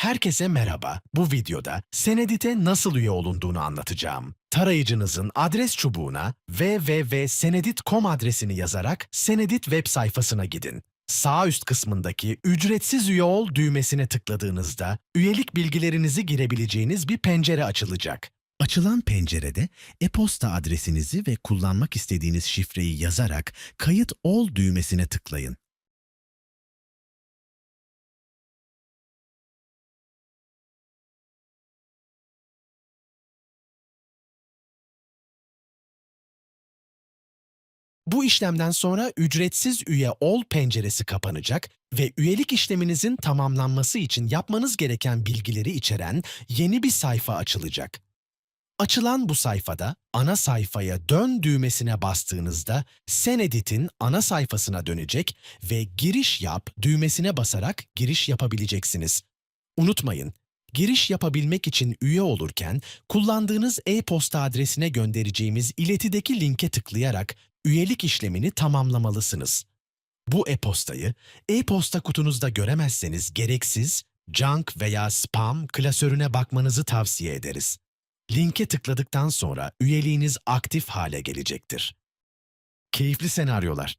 Herkese merhaba. Bu videoda Senedit'e nasıl üye olunduğunu anlatacağım. Tarayıcınızın adres çubuğuna www.senedit.com adresini yazarak Senedit web sayfasına gidin. Sağ üst kısmındaki ücretsiz üye ol düğmesine tıkladığınızda üyelik bilgilerinizi girebileceğiniz bir pencere açılacak. Açılan pencerede e-posta adresinizi ve kullanmak istediğiniz şifreyi yazarak kayıt ol düğmesine tıklayın. Bu işlemden sonra ücretsiz üye ol penceresi kapanacak ve üyelik işleminizin tamamlanması için yapmanız gereken bilgileri içeren yeni bir sayfa açılacak. Açılan bu sayfada ana sayfaya dön düğmesine bastığınızda Senedit'in ana sayfasına dönecek ve giriş yap düğmesine basarak giriş yapabileceksiniz. Unutmayın, giriş yapabilmek için üye olurken kullandığınız e-posta adresine göndereceğimiz iletideki linke tıklayarak üyelik işlemini tamamlamalısınız. Bu e-postayı e-posta kutunuzda göremezseniz gereksiz, junk veya spam klasörüne bakmanızı tavsiye ederiz. Linke tıkladıktan sonra üyeliğiniz aktif hale gelecektir. Keyifli senaryolar.